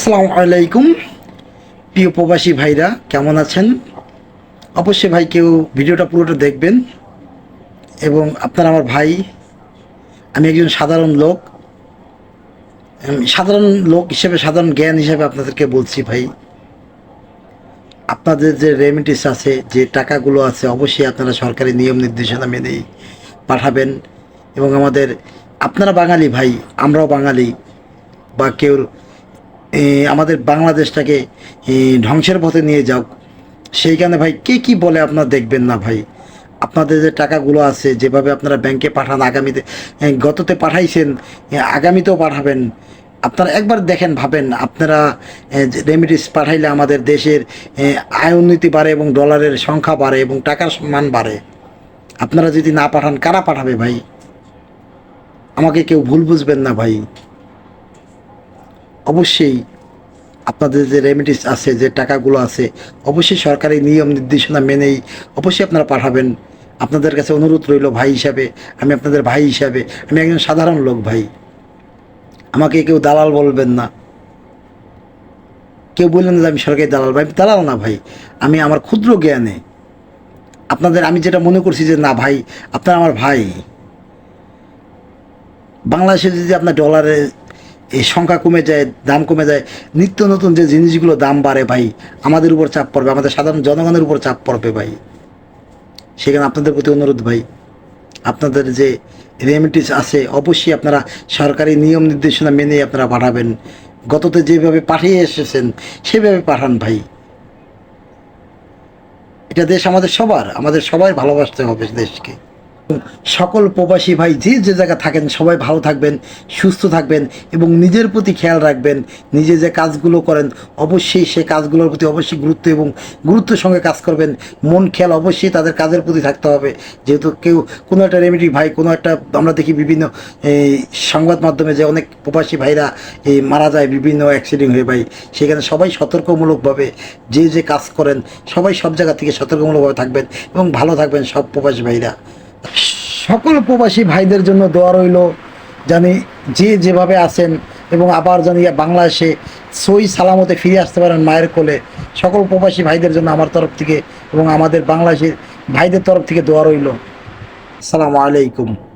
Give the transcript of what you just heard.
আসসালামু আলাইকুম। প্রিয় প্রবাসী ভাইরা, কেমন আছেন? অবশ্যই ভাই কেউ ভিডিওটা পুরোটা দেখবেন এবং আপনার আমার ভাই, আমি একজন সাধারণ লোক। সাধারণ লোক হিসেবে, সাধারণ জ্ঞান হিসেবে আপনাদেরকে বলছি ভাই, আপনাদের যে রেমিটিস আছে, যে টাকাগুলো আছে, অবশ্যই আপনারা সরকারি নিয়ম নির্দেশনা মেনেই পাঠাবেন এবং আমাদের, আপনারা বাঙালি ভাই, আমরাও বাঙালি, বা কেউ আমাদের বাংলাদেশটাকে ধ্বংসের পথে নিয়ে যাও সেইখানে ভাই, কে কি বলে আপনারা দেখবেন না ভাই? আপনাদের যে টাকাগুলো আছে, যেভাবে আপনারা ব্যাংকে পাঠান, আগামীতে গততে পাঠাইছেন আগামীতেও পাঠাবেন। আপনারা একবার দেখেন, ভাবেন, আপনারা রেমিডিস পাঠাইলে আমাদের দেশের আয় উন্নতি বাড়ে এবং ডলারের সংখ্যা বাড়ে এবং টাকার মান বাড়ে। আপনারা যদি না পাঠান, কারা পাঠাবে ভাই? আমাকে কেউ ভুল বুঝবেন না ভাই। অবশ্যই আপনাদের যে রেমিডিস আছে, যে টাকাগুলো আছে, অবশ্যই সরকারি নিয়ম নির্দেশনা মেনেই অবশ্যই আপনারা পাঠাবেন। আপনাদের কাছে অনুরোধ রইল ভাই হিসাবে, আমি আপনাদের ভাই হিসাবে, আমি একজন সাধারণ লোক ভাই। আমাকে কেউ দালাল বলবেন না। কেউ বললেন যে আমি সরকারি দালাল ভাই দালাল না ভাই, আমি আমার ক্ষুদ্র জ্ঞানে। আপনাদের, আমি যেটা মনে করছি যে না ভাই, আপনার আমার ভাই। বাংলাদেশে যদি আপনার ডলারের এই সংখ্যা কমে যায়, দাম কমে যায়, নিত্য নতুন যে জিনিসগুলো দাম বাড়ে ভাই, আমাদের উপর চাপ পড়বে, আমাদের সাধারণ জনগণের উপর চাপ পড়বে ভাই। সেখানে আপনাদের প্রতি অনুরোধ ভাই, আপনাদের যে রেমিটিস আছে, অবশ্যই আপনারা সরকারি নিয়ম নির্দেশনা মেনে আপনারা পাঠাবেন। গততে যেভাবে পাঠিয়ে এসেছেন, সেভাবে পাঠান ভাই। এটা দেশ আমাদের সবার, আমাদের সবাই ভালোবাসতে হবে দেশকে। সকল প্রবাসী ভাই যে যে জায়গা থাকেন, সবাই ভালো থাকবেন, সুস্থ থাকবেন এবং নিজের প্রতি খেয়াল রাখবেন। নিজে যে কাজগুলো করেন, অবশ্যই সে কাজগুলোর প্রতি অবশ্যই গুরুত্ব এবং গুরুত্বের সঙ্গে কাজ করবেন। মন, খেয়াল অবশ্যই তাদের কাজের প্রতি থাকতে হবে। যেহেতু কেউ কোনো একটা রেমেডি ভাই, কোনো একটা আমরা দেখি বিভিন্ন সংবাদ মাধ্যমে যে অনেক প্রবাসী ভাইরা এই মারা যায়, বিভিন্ন অ্যাক্সিডেন্ট হয়ে ভাই। সেখানে সবাই সতর্কমূলকভাবে যে যে কাজ করেন, সবাই সব জায়গা থেকে সতর্কমূলকভাবে থাকবেন এবং ভালো থাকবেন সব প্রবাসী ভাইরা। সকল প্রবাসী ভাইদের জন্য দোয়া রইল, জানি যে যেভাবে আছেন এবং আবার জানি বাংলাদেশে সই সালামতে ফিরে আসতে পারেন মায়ের কোলে। সকল প্রবাসী ভাইদের জন্য আমার তরফ থেকে এবং আমাদের বাংলাদেশের ভাইদের তরফ থেকে দোয়া রইল। সালামু আলাইকুম।